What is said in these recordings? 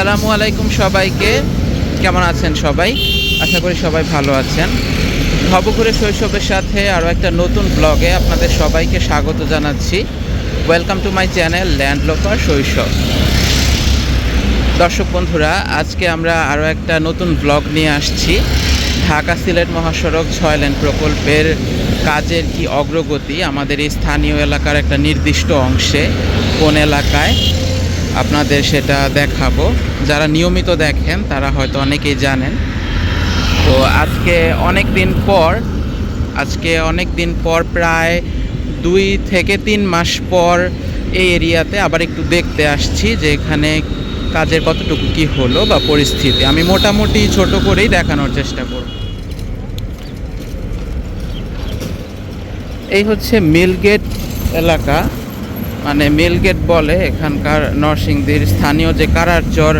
আসসালামু আলাইকুম সবাইকে। কেমন আছেন সবাই? আশা করি সবাই ভালো আছেন। ভবঘুরে শৈশবের সাথে আরও একটা নতুন ব্লগে আপনাদের সবাইকে স্বাগত জানাচ্ছি। ওয়েলকাম টু মাই চ্যানেল ল্যান্ড লোকার শৈশব দর্শক বন্ধুরা, আজকে আমরা আরও একটা নতুন ব্লগ নিয়ে আসছি। ঢাকা সিলেট মহাসড়ক ছয় লেন প্রকল্পের কাজের কি অগ্রগতি, আমাদের এই স্থানীয় এলাকার একটা নির্দিষ্ট অংশে, কোন এলাকায়। আপনাদের সেটা দেখাবো। যারা নিয়মিত দেখেন, তারা হয়তো অনেকেই জানেন। তো আজকে অনেক দিন পর, আজকে অনেক দিন পর প্রায় দুই থেকে তিন মাস পর এই এরিয়াতে আবার একটু দেখতে আসছি যে এখানে কাজের কতটুকু কি হলো বা পরিস্থিতি। আমি মোটামুটি ছোট করেই দেখানোর চেষ্টা করব। এই হচ্ছে মিলগেট এলাকা। মানে মিলগেট বলে এখানকার নরসিংদীর স্থানীয় যে কারারচর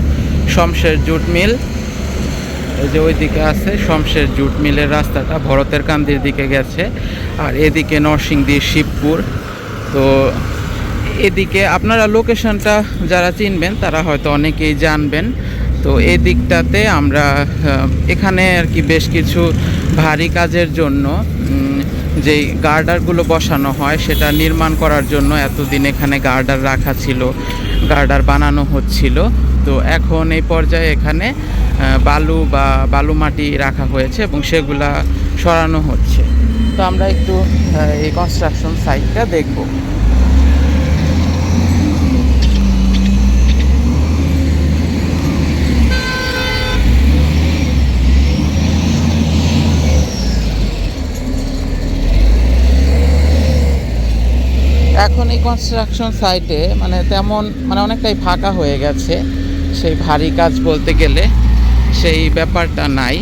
শমশের জুট মিল, এই যে ওইদিকে আছে শমশের জুট মিলের রাস্তাটা, ভরতের কান্দির দিকে গেছে। আর এদিকে নরসিংদীর শিবপুর। তো এদিকে আপনারা লোকেশনটা যারা চিনবেন, তারা হয়তো অনেকেই জানবেন। তো এই দিকটাতে আমরা এখানে আর কি বেশ কিছু ভারী কাজের জন্য যেই গার্ডারগুলো বসানো হয় সেটা নির্মাণ করার জন্য এতদিন এখানে গার্ডার রাখা ছিল, গার্ডার বানানো হচ্ছিল। তো এখন এই পর্যায়ে এখানে বালু বা বালু মাটি রাখা হয়েছে এবং সেগুলা সরানো হচ্ছে। তো আমরা একটু এই কনস্ট্রাকশন সাইটটা দেখব এখন এই কনস্ট্রাকশন সাইটে মানে তেমন মানে অনেকটাই ফাঁকা হয়ে গেছে। সেই ভারী কাজ বলতে গেলে সেই ব্যাপারটা নাই।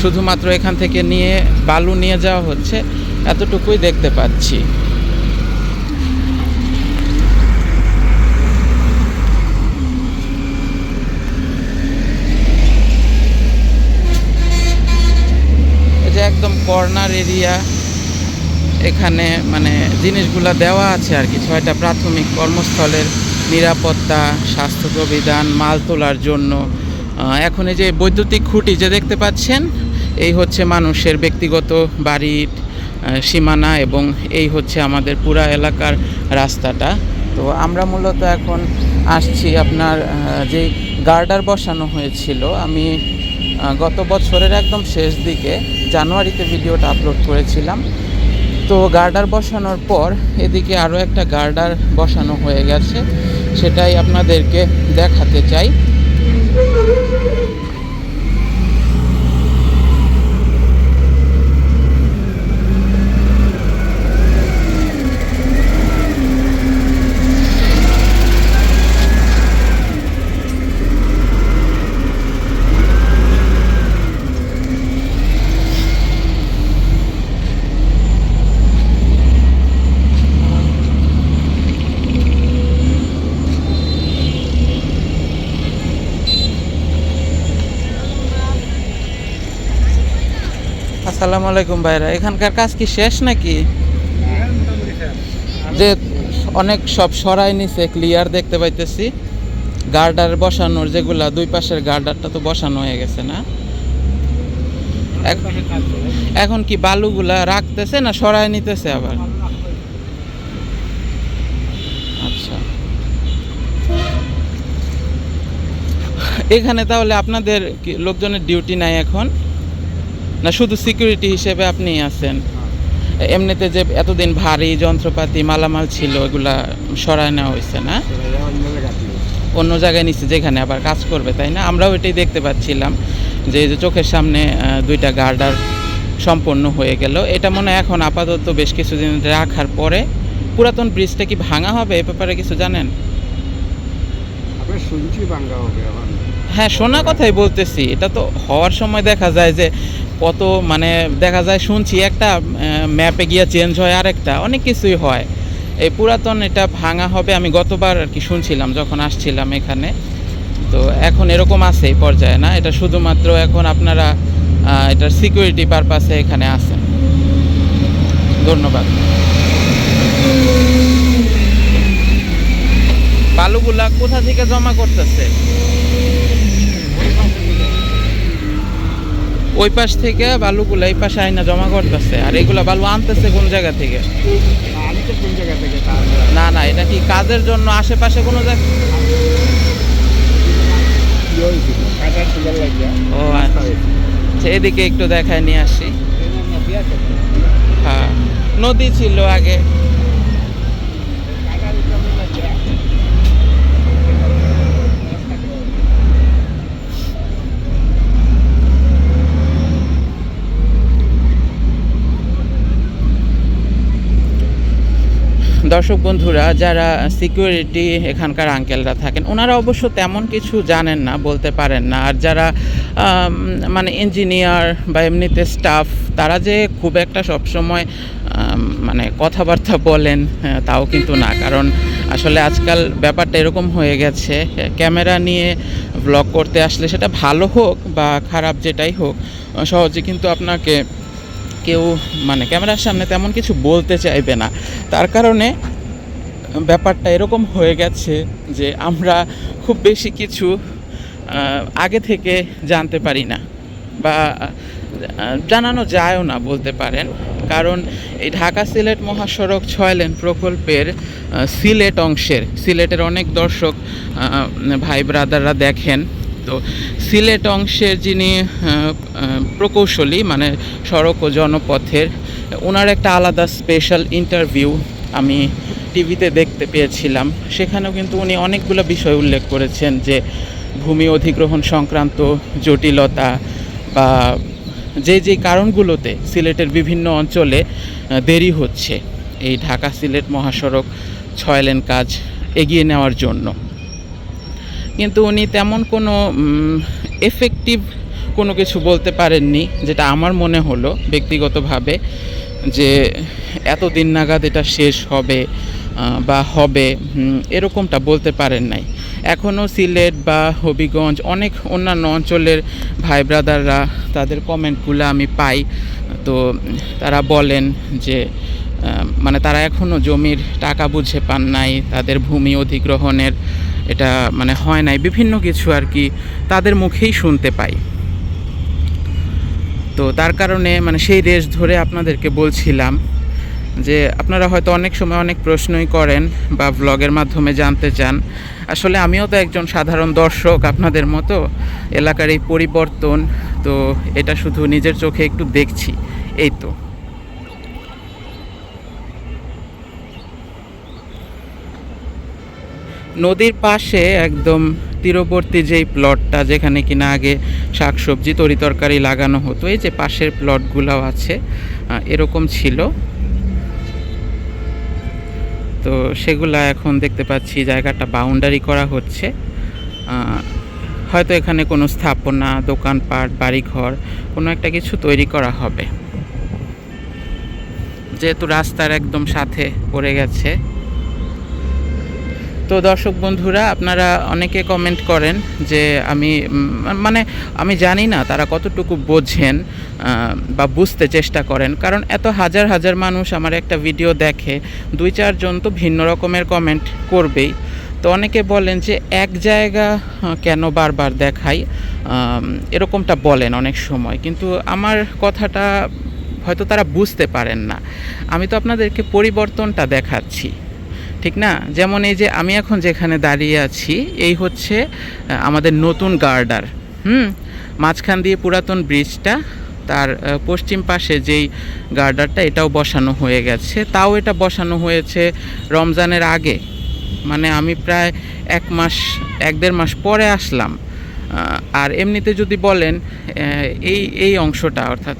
শুধুমাত্র এখান থেকে নিয়ে, বালু নিয়ে যাওয়া হচ্ছে, এতটুকুই দেখতে পাচ্ছি। একদম কর্নার এরিয়া এখানে মানে জিনিসগুলা দেওয়া আছে আর কি, ছয়টা প্রাথমিক কর্মস্থলের নিরাপত্তা, স্বাস্থ্য প্রবিধান, মাল তোলার জন্য। এখন এই যে বৈদ্যুতিক খুঁটি যে দেখতে পাচ্ছেন, এই হচ্ছে মানুষের ব্যক্তিগত বাড়ির সীমানা এবং এই হচ্ছে আমাদের পুরা এলাকার রাস্তাটা। তো আমরা মূলত এখন আসছি আপনার যে গার্ডার বসানো হয়েছিল, আমি গত বছরের একদম শেষ দিকে জানুয়ারিতে ভিডিওটা আপলোড করেছিলাম। তো গার্ডার বসানোর পর এদিকে আরও একটা গার্ডার বসানো হয়ে গেছে, সেটাই আপনাদেরকে দেখাতে চাই। আসসালামু আলাইকুম ভাইরা, এখানকার কাজ কি শেষ নাকি? যে অনেক সব সরাই নিছে ক্লিয়ার দেখতে পাইতেছি। গার্ডার বসানোর যেগুলা, দুই পাশের গার্ডারটা তো বসানো হয়ে গেছে না? এখন কি বালুগুলা রাখতেছে না সরাই নিতেছে আবার? আচ্ছা। এখানে তাহলে আপনাদের লোকজনের ডিউটি নাই এখন? না শুধু সিকিউরিটি হিসেবে আপনি আছেন। এমনিতে যে এতদিন ভারী যন্ত্রপাতি মালামাল ছিল এগুলা সরায় নেওয়া হয়েছে না? অন্য জায়গায় নিচ্ছে যেখানে আবার কাজ করবে তাই না? আমরাও এটাই দেখতে পাচ্ছিলাম যে যে চোখের সামনে দুইটা গার্ডার সম্পন্ন হয়ে গেল। এটা মনে হয় এখন আপাতত বেশ কিছুদিন রাখার পরে পুরাতন ব্রিজটা কি ভাঙা হবে এ ব্যাপারে কিছু জানেন? হ্যাঁ শোনা কথাই বলতেছি। এটা তো হওয়ার সময় দেখা যায় যে কত মানে দেখা যায় শুনছি একটা ম্যাপে গিয়ে চেঞ্জ হয় আরেকটা, অনেক কিছুই হয়। এই পুরাতন এটা ভাঙা হবে, আমি গতবার আর কি শুনছিলাম, যখন আসছিলাম এখানে। তো এখন এরকম আছে এই পর্যায়ে, না? এটা শুধুমাত্র এখন আপনারা এটার সিকিউরিটি পারপাসে এখানে আছেন। ধন্যবাদ। বালুগুলা কোথা থেকে জমা করতেছে? ওই পাশ থেকে বালুগুলো এই পাশে আইনা জমা করতেছে। আর এগুলা বালু আনতেছে কোন জায়গা থেকে? না না, এটা কি কাজের জন্য আশেপাশে কোনো জায়গা? ও আচ্ছা। এদিকে একটু দেখায় নিয়ে আসি। হ্যাঁ নদী ছিল আগে। দর্শক বন্ধুরা যারা সিকিউরিটি এখানকার আঙ্কেলরা থাকেন ওনারা অবশ্য তেমন কিছু জানেন না বলতে পারেন না। আর যারা মানে ইঞ্জিনিয়ার বা এমনিতে স্টাফ তারা যে খুব একটা সবসময় মানে কথাবার্তা বলেন হ্যাঁ, তাও কিন্তু না। কারণ আসলে আজকাল ব্যাপারটা এরকম হয়ে গেছে ক্যামেরা নিয়ে ব্লগ করতে আসলে সেটা ভালো হোক বা খারাপ যেটাই হোক সহজে কিন্তু আপনাকে কেউ মানে ক্যামেরার সামনে তেমন কিছু বলতে চাইবে না। তার কারণে ব্যাপারটা এরকম হয়ে গেছে যে আমরা খুব বেশি কিছু আগে থেকে জানতে পারি না বা জানানো যায়ও না বলতে পারেন। কারণ এই ঢাকা সিলেট মহাসড়ক ছয় লেন প্রকল্পের সিলেট অংশের, সিলেটের অনেক দর্শক ভাই ব্রাদাররা দেখেন। তো সিলেট অংশের যিনি প্রকৌশলী মানে সড়ক ও জনপথের ওনার একটা আলাদা স্পেশাল ইন্টারভিউ আমি টিভিতে দেখতে পেয়েছিলাম। সেখানেও কিন্তু উনি অনেকগুলো বিষয় উল্লেখ করেছেন যে ভূমি অধিগ্রহণ সংক্রান্ত জটিলতা বা যে যে কারণগুলোতে সিলেটের বিভিন্ন অঞ্চলে দেরি হচ্ছে। এই ঢাকা সিলেট মহাসড়ক ছয় লেন কাজ এগিয়ে নেওয়ার জন্য। কিন্তু উনি তেমন কোনো এফেক্টিভ কোনো কিছু বলতে পারেননি, যেটা আমার মনে হলো ব্যক্তিগতভাবে, যে এতদিন নাগাদ এটা শেষ হবে বা হবে এরকমটা বলতে পারেন নাই। এখনও সিলেট বা হবিগঞ্জ অনেক অন্যান্য অঞ্চলের ভাই ব্রাদাররা তাদের কমেন্টগুলো আমি পাই। তো তারা বলেন যে মানে তারা এখনও জমির টাকা বুঝে পান নাই, তাদের ভূমি অধিগ্রহণের এটা মানে হয় নাই। বিভিন্ন কিছু আর কি তাদের মুখেই শুনতে পাই। তো তার কারণে মানে সেই রেশ ধরে আপনাদেরকে বলছিলাম যে আপনারা হয়তো অনেক সময় অনেক প্রশ্নই করেন বা ব্লগের মাধ্যমে জানতে চান। আসলে আমিও তো একজন সাধারণ দর্শক আপনাদের মতো এলাকার এই পরিবর্তন, তো এটা শুধু নিজের চোখে একটু দেখছি, এই তো। নদীর পাশে একদম তীরবর্তী যেই প্লটটা যেখানে কিনা আগে শাকসবজি তরি তরকারি লাগানো হতো, এই যে পাশের প্লটগুলোও আছে এরকম ছিল। তো সেগুলা এখন দেখতে পাচ্ছি, জায়গাটা বাউন্ডারি করা হচ্ছে। হয়তো এখানে কোনো স্থাপনা, দোকানপাট, বাড়িঘর, কোনো একটা কিছু তৈরি করা হবে। যেহেতু রাস্তার একদম সাথে পড়ে গেছে তো দর্শক বন্ধুরা, আপনারা অনেকে কমেন্ট করেন যে আমি মানে আমি জানি না তারা কতটুকু বোঝেন বা বুঝতে চেষ্টা করেন। কারণ এত হাজার হাজার মানুষ আমার একটা ভিডিও দেখে, দুই চারজন তো ভিন্ন রকমের কমেন্ট করবেই। তো অনেকে বলেন যে এক জায়গা কেন বারবার দেখাই? এরকমটা বলেন অনেক সময়। কিন্তু আমার কথাটা হয়তো তারা বুঝতে পারেন না। আমি তো আপনাদেরকে পরিবর্তনটা দেখাচ্ছি। ঠিক না? যেমন এই যে আমি এখন যেখানে দাঁড়িয়ে আছি, এই হচ্ছে আমাদের নতুন গার্ডার, হুম? মাঝখান দিয়ে পুরাতন ব্রিজটা, তার পশ্চিম পাশে যেই গার্ডারটা, এটাও বসানো হয়ে গেছে। তাও এটা বসানো হয়েছে রমজানের আগে। মানে আমি প্রায় এক মাস, এক দেড় মাস পরে আসলাম। আর এমনিতে যদি বলেন এই এই অংশটা, অর্থাৎ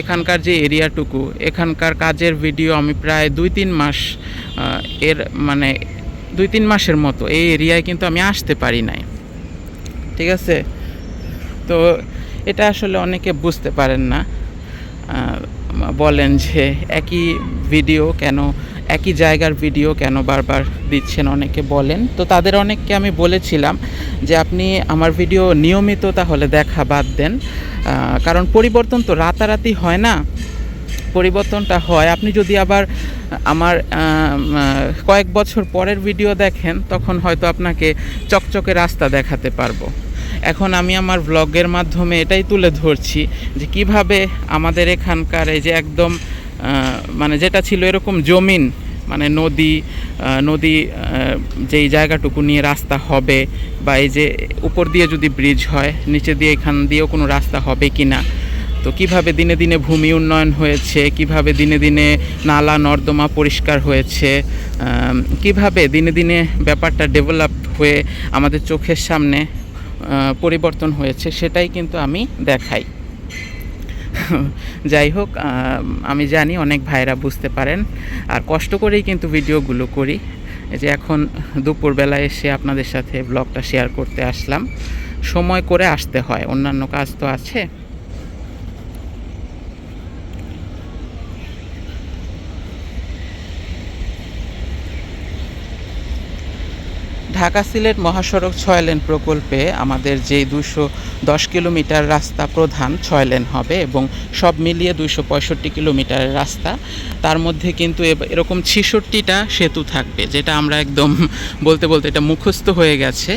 এখানকার যে এরিয়াটুকু, এখানকার কাজের ভিডিও আমি প্রায় দুই তিন মাস এর মানে দুই তিন মাসের মতো এই এরিয়ায় কিন্তু আমি আসতে পারি নাই। ঠিক আছে? তো এটা আসলে অনেকে বুঝতে পারেন না। বলেন যে একই ভিডিও কেন একই জায়গার ভিডিও কেন বারবার দিচ্ছেন অনেকে বলেন। তো তাদের অনেককে আমি বলেছিলাম যে আপনি আমার ভিডিও নিয়মিত তাহলে দেখা বাদ দেন। কারণ পরিবর্তন তো রাতারাতি হয় না। পরিবর্তনটা হয়। আপনি যদি আবার আমার কয়েক বছর পরের ভিডিও দেখেন, তখন হয়তো আপনাকে চকচকে রাস্তা দেখাতে পারব। এখন আমি আমার ব্লগের মাধ্যমে এটাই তুলে ধরছি যে কীভাবে আমাদের এখানকার এই যে একদম মানে যেটা ছিল এরকম জমিন মানে নদী নদী যেই জায়গাটুকু নিয়ে রাস্তা হবে বা এই যে উপর দিয়ে যদি ব্রিজ হয়, নিচে দিয়ে এখান দিয়েও কোনো রাস্তা হবে কি না? তো কীভাবে দিনে দিনে ভূমি উন্নয়ন হয়েছে, কীভাবে দিনে দিনে নালা, নর্দমা পরিষ্কার হয়েছে কীভাবে দিনে দিনে ব্যাপারটা ডেভেলপ হয়ে আমাদের চোখের সামনে পরিবর্তন হয়েছে, সেটাই কিন্তু আমি দেখাই। যাই হোক আমি জানি অনেক ভাইরা বুঝতে পারেন। আর কষ্ট করেই কিন্তু ভিডিওগুলো করি। যে এখন দুপুরবেলা এসে আপনাদের সাথে ব্লগটা শেয়ার করতে আসলাম। সময় করে আসতে হয়, অন্যান্য কাজ তো আছে। ঢাকা সিলেট মহাসড়ক ছয় লেন প্রকল্পে আমাদের যে দুশো দশ কিলোমিটার রাস্তা প্রধান ছয় লেন হবে এবং সব মিলিয়ে দুশো পঁয়ষট্টি কিলোমিটারের রাস্তা, তার মধ্যে কিন্তু এরকম ছিষট্টিটা সেতু থাকবে, যেটা আমরা একদম বলতে বলতে এটা মুখস্থ হয়ে গেছে।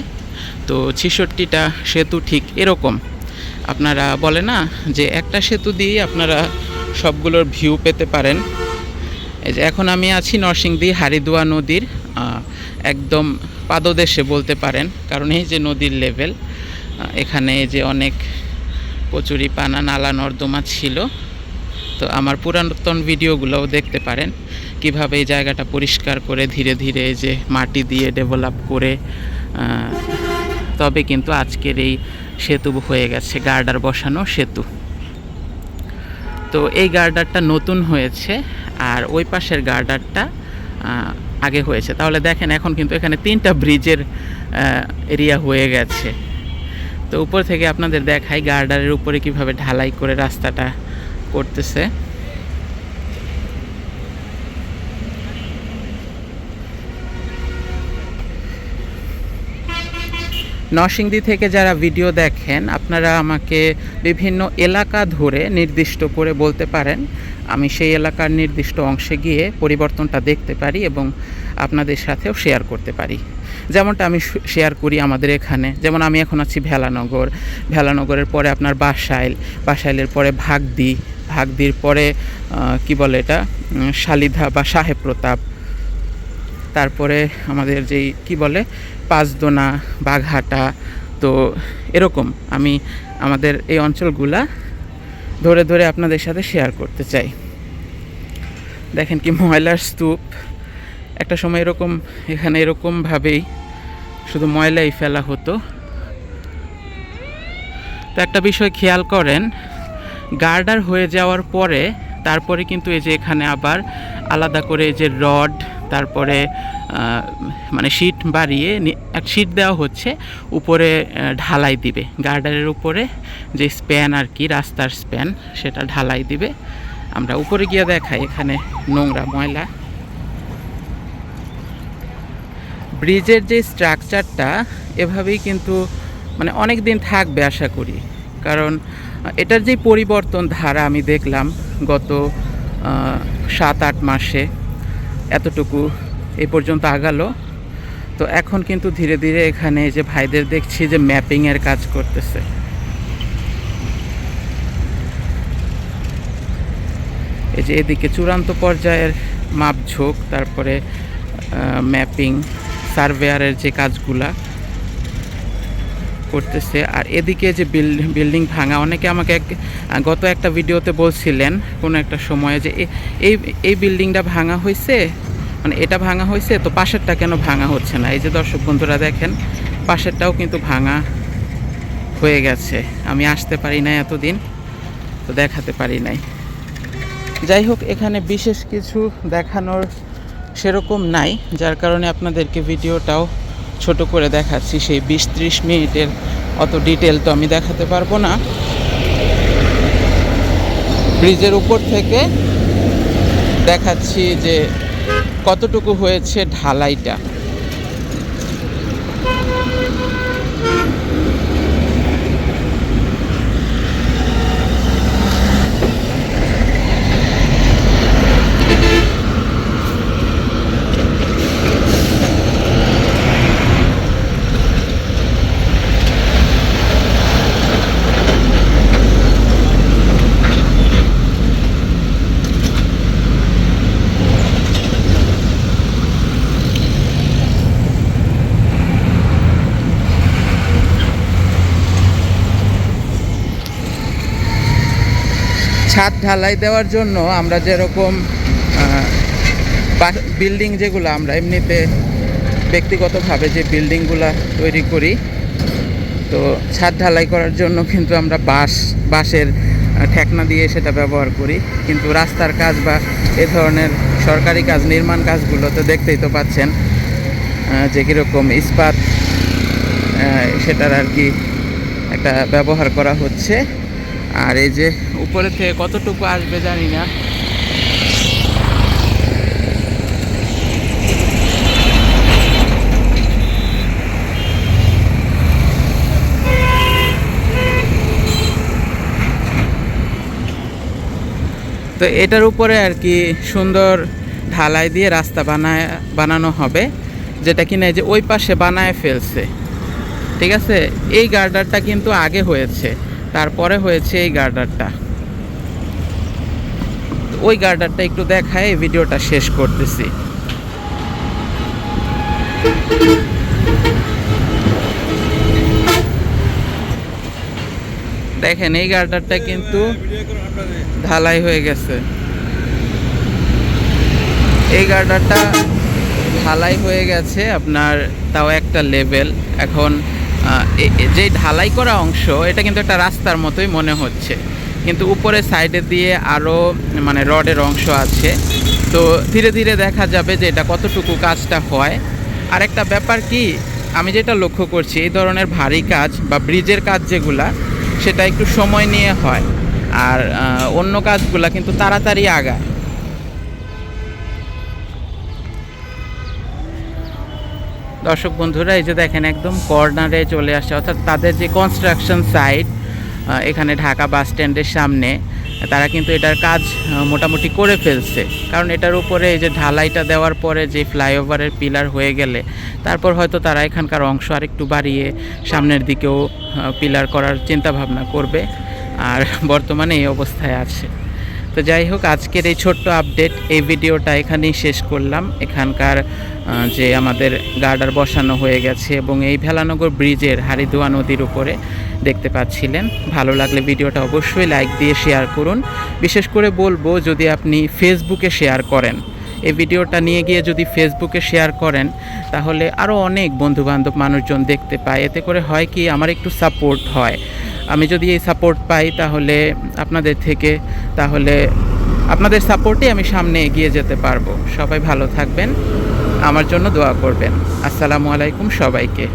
তো ছিষট্টিটা সেতু ঠিক এরকম। আপনারা বলে না যে একটা সেতু দিয়েই আপনারা সবগুলোর ভিউ পেতে পারেন। এখন আমি আছি নরসিংদী হারিদুয়া নদীর একদম পাদদেশে বলতে পারেন, কারণ এই যে নদীর লেভেল এখানে এই যে অনেক কচুরি পানা, নালা, নর্দমা ছিল। তো আমার পুরাতন ভিডিওগুলোও দেখতে পারেন, কীভাবে এই জায়গাটা পরিষ্কার করে ধীরে ধীরে যে মাটি দিয়ে ডেভেলপ করে তবে কিন্তু আজকের এই সেতু হয়ে গেছে, গার্ডার বসানো সেতু। তো এই গার্ডারটা নতুন হয়েছে, আর ওই পাশের গার্ডারটা আগে হয়েছে। তাহলে দেখেন এখন কিন্তু এখানে তিনটা ব্রিজের এরিয়া হয়ে গেছে। তো উপর থেকে আপনাদের দেখাই গার্ডারের উপরে কীভাবে ঢালাই করে রাস্তাটা করতেছে। নরসিংদী থেকে যারা ভিডিও দেখেন, আপনারা আমাকে বিভিন্ন এলাকা ধরে নির্দিষ্ট করে বলতে পারেন। আমি সেই এলাকার নির্দিষ্ট অংশে গিয়ে পরিবর্তনটা দেখতে পারি এবং আপনাদের সাথেও শেয়ার করতে পারি। যেমনটা আমি শেয়ার করি আমাদের এখানে। যেমন আমি এখন আছি ভেলানগর। ভেলানগরের পরে আপনার বাসাইল। বাসাইলের পরে ভাগদি। ভাগদির পরে কি বলে এটা? শালিধা বা সাহেব প্রতাপ। তারপরে আমাদের যেই, কি বলে? পাঁচদোনা বাঘাটা তো এরকম আমি আমাদের এই অঞ্চলগুলা ধরে ধরে আপনাদের সাথে শেয়ার করতে চাই। দেখেন কি ময়লার স্তূপ। একটা সময় এরকম, এখানে এরকমভাবেই শুধু ময়লাই ফেলা হতো। তো একটা বিষয় খেয়াল করেন, গার্ডার হয়ে যাওয়ার পরে, তারপরে কিন্তু এই যে এখানে আবার আলাদা করে এই যে রড তারপরে মানে শীট বাড়িয়ে এক শীট দেওয়া হচ্ছে, উপরে ঢালাই দিবে। গার্ডারের উপরে যে স্প্যান আর কি, রাস্তার স্প্যান সেটা ঢালাই দিবে। আমরা উপরে গিয়ে দেখাই, এখানে নোংরা ময়লা। ব্রিজের যে স্ট্রাকচারটা এভাবেই কিন্তু মানে অনেক দিন থাকবে, আশা করি। কারণ, এটার যে পরিবর্তন ধারা আমি দেখলাম গত সাত, আট মাসে এতটুকু এই পর্যন্ত আগালো। তো এখন কিন্তু ধীরে ধীরে এখানে যে ভাইদের দেখছি যে ম্যাপিংয়ের কাজ করতেছে। এই যে এদিকে চূড়ান্ত পর্যায়ের মাপঝোঁক, তারপরে ম্যাপিং, সার্ভেয়ারের যে কাজগুলা করতেছে। আর এদিকে যে বিল- বিল্ডিং ভাঙা, অনেকে আমাকে এক, গত একটা ভিডিওতে বলছিলেন কোনো একটা সময়ে যে এই এই বিল্ডিংটা ভাঙা হয়েছে মানে এটা ভাঙা হয়েছে তো পাশেরটা কেন ভাঙা হচ্ছে না? এই যে দর্শক বন্ধুরা দেখেন, পাশেরটাও কিন্তু ভাঙা হয়ে গেছে। আমি আসতে পারি নাই এতদিন, তো দেখাতে পারি নাই। যাই হোক, এখানে বিশেষ কিছু দেখানোর সেরকম নাই, যার কারণে আপনাদেরকে ভিডিওটাও ছোট করে দেখাচ্ছি সেই বিশ ত্রিশ মিনিটের অত ডিটেল তো আমি দেখাতে পারব না। ব্রিজের উপর থেকে দেখাচ্ছি যে কতটুকু হয়েছে ঢালাইটা। ছাদ ঢালাই দেওয়ার জন্য আমরা যেরকম বিল্ডিং যেগুলো আমরা এমনিতে ব্যক্তিগতভাবে যে বিল্ডিংগুলো তৈরি করি, তো ছাদ ঢালাই করার জন্য কিন্তু আমরা বাঁশ, বাঁশের ঠেকনা দিয়ে সেটা ব্যবহার করি। কিন্তু রাস্তার কাজ বা এ ধরনের সরকারি কাজ, নির্মাণ কাজগুলো তো দেখতেই তো পাচ্ছেন যে কীরকম ইস্পাত সেটার আর কি একটা ব্যবহার করা হচ্ছে। আর এই যে উপরে থেকে কতটুকু আসবে জানি না। তো এটার উপরে আর কি সুন্দর ঢালাই দিয়ে রাস্তা বানায়, বানানো হবে, যেটা কিনা এই যে ওই পাশে বানায় ফেলছে। ঠিক আছে? এই গার্ডারটা কিন্তু আগে হয়েছে। তারপরে হয়েছে এই গার্ডারটা। ওই গার্ডারটা একটু দেখায়, ভিডিওটা শেষ করতেছি। দেখেন, এই গার্ডারটা কিন্তু ঢালাই হয়ে গেছে। এই গার্ডারটা ঢালাই হয়ে গেছে আপনার তাও একটা লেভেল। এখন যে ঢালাই করা অংশ, এটা কিন্তু একটা রাস্তার মতোই মনে হচ্ছে। কিন্তু উপরে সাইডে দিয়ে আরও মানে রডের অংশ আছে। তো ধীরে ধীরে দেখা যাবে যে এটা কতটুকু কাজটা হয়। আর একটা ব্যাপার কি, আমি যেটা লক্ষ্য করছি, এই ধরনের ভারী কাজ বা ব্রিজের কাজ যেগুলা, সেটা একটু সময় নিয়ে হয়। আর অন্য কাজগুলা কিন্তু তাড়াতাড়ি আগায়। দর্শক বন্ধুরা, এই যে দেখেন একদম কর্নারে চলে আসছে। অর্থাৎ তাদের যে কনস্ট্রাকশন সাইট এখানে ঢাকা বাস স্ট্যান্ডের সামনে, তারা কিন্তু এটার কাজ মোটামুটি করে ফেলছে। কারণ এটার উপরে এই যে ঢালাইটা দেওয়ার পরে যে ফ্লাইওভারের পিলার হয়ে গেলে, তারপর হয়তো তারা এখানকার অংশ আরেকটু বাড়িয়ে সামনের দিকেও পিলার করার চিন্তা ভাবনা করবে। আর বর্তমানে এই অবস্থায় আছে। তো যাই হোক, আজকের এই ছোট্ট আপডেট এই ভিডিওটা এখানেই শেষ করলাম। এখানকার যে আমাদের গার্ডার বসানো হয়ে গেছে এবং এই ভেলানগর ব্রিজের হারিদুয়া নদীর উপরে দেখতে পাচ্ছিলেন। ভালো লাগলে ভিডিওটা অবশ্যই লাইক দিয়ে শেয়ার করুন। বিশেষ করে বলব, যদি আপনি ফেসবুকে শেয়ার করেন, এই ভিডিওটা নিয়ে গিয়ে যদি ফেসবুকে শেয়ার করেন, তাহলে আরও অনেক বন্ধুবান্ধব মানুষজন দেখতে পায়। এতে করে হয় কি, আমার একটু সাপোর্ট হয়। আমি যদি এই সাপোর্ট পাই তাহলে আপনাদের থেকে, তাহলে আপনাদের সাপোর্টে আমি সামনে এগিয়ে যেতে পারব। সবাই ভালো থাকবেন। আমার জন্য দোয়া করবেন। আসসালামু আলাইকুম সবাইকে।